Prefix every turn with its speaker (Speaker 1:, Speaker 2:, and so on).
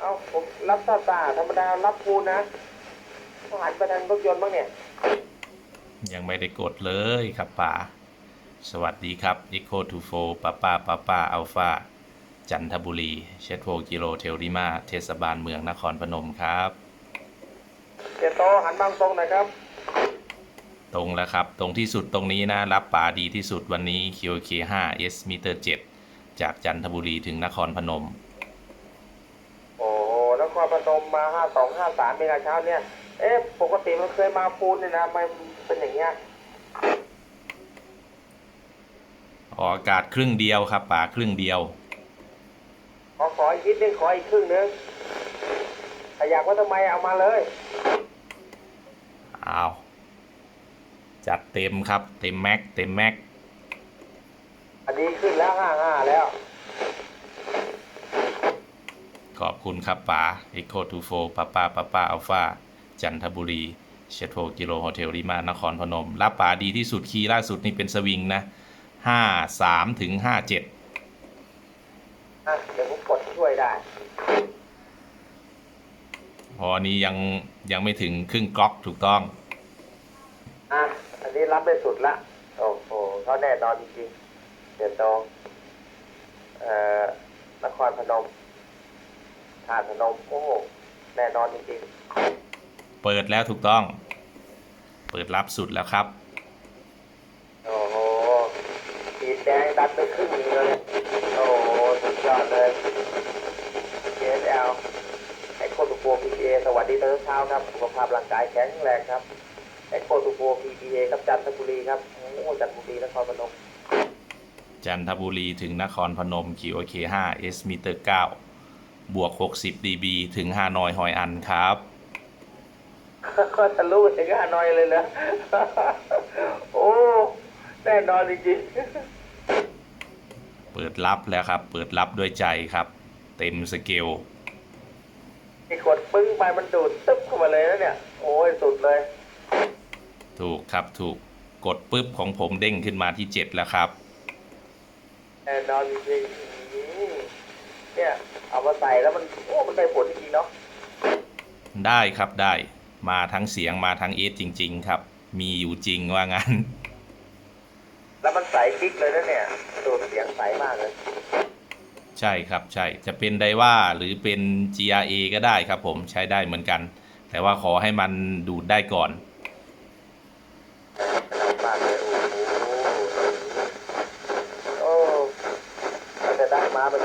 Speaker 1: เอาผมรับตาตาธรรมดารับปูนนะต้องหันไปทางรถยนต์บ้างเนี่ย
Speaker 2: ยังไม่ได้กดเลยครับป่าสวัสดีครับ Echo to 4ป้าป้าป้าป้าอัลฟาจันทบุรีเชดโฟกิโลเทลริมาเทศบาลเมืองนครพนมครับ
Speaker 1: เจโตหันบางตรงหน่อยครับ
Speaker 2: ตรงแล้วครับ ตรงที่สุดตรงนี้นะ รับป่าดีที่สุดวันนี้ QK 5 S มิเตอร์7จากจันทบุรีถึงนครพนม
Speaker 1: โอ้โห นครพนมมาห้าสองห้าสามเมกาเช้าเนี่ย เอ๊ะปกติมันเคยมาปูนเนี่ยนะทำไมเป็นอย่างเงี้ย
Speaker 2: ออกอากาศครึ่งเดียวครับป่าครึ่งเดียว
Speaker 1: ขอขออีกนิดนึงขออีกครึ่งนึงถ้าอยากว่าทำไมเอามาเลย
Speaker 2: อ้าวจัดเต็มครับ เต็มแม็กเต็มแม็ก
Speaker 1: อันนี้ขึ้นแล้วห้าห้าแล้ว
Speaker 2: ขอบคุณครับป๋า Echo to 4ป้าป้าป้าป้าอัลฟาจันทบุรีเชดโฟกิโลโฮเทลริมานครพนม รับป๋าดีที่สุดคีย์ล่าสุดนี่เป็นสวิงนะห้าสามถึงห้าเจ็ด
Speaker 1: อะเดี๋ยวผมกดช่วยได้
Speaker 2: พอนี้ยังยังไม่ถึงครึ่งก๊อกถูกต้อง
Speaker 1: อะ อันนี้รับได้สุดละ โอ้โหเขาแน่นอนจริงๆเดี๋ยวตองเอ่อนครพนม ท่าตุพนมโอ้โหแน่นอนจริง
Speaker 2: เปิดแล้วถูกต้อง เปิดรับสุดแล้วครับ
Speaker 1: ๆโอ้โหขีดแดงดันไปครึ่งหนึงเลยโอ้โหสุดยอดเลย JSL ไอโคตูโฟ PPA สวัสดีตอนเช้าครับ สุขภาพร่างกายแข็งแรงครับไอโคตูโฟ PPA ครับจันทบุรีครับโอ้โหจันทบุรีนครพนม
Speaker 2: จันทบุรีถึงนครพนม QOK 5 S มิเตอร์9 บวก 60 dB ถึงฮานอยฮอยอันครับ
Speaker 1: ก็ทะลุถึงฮานอยเลยเหรอโอ้ แน่นอนจริง
Speaker 2: เปิดรับแล้วครับ เปิดรับด้วยใจครับ เต็มสเกล
Speaker 1: ๆมีกดปึ้งไปมันดูดตึ๊บเข้ามาเลยนะเนี่ย โอ้ย สุดเลย
Speaker 2: ถูกครับถูกกดปุ๊บของผมเด้งขึ้นมาที่ 7 แล้วครับ
Speaker 1: แน่นอนจริงๆอืม เอามาใส่แล้วมันโอ้มันได้ผลจริงเนาะ
Speaker 2: ได้ครับได้มาทั้งเสียงมาทั้งเอฟจริง ๆ ครับ มีอยู่จริงว่างั้น
Speaker 1: แล้วมันใสคลิกเลยนะเนี่ยตัวเสียงใสมากเลย
Speaker 2: ใช่ครับใช่จะเป็นไดว่าหรือเป็น GRA ก็ได้ครับผมใช้ได้เหมือนกัน แต่ว่าขอให้มันดูดได้ก่อน
Speaker 1: โอ้โหได้มาเป็
Speaker 2: น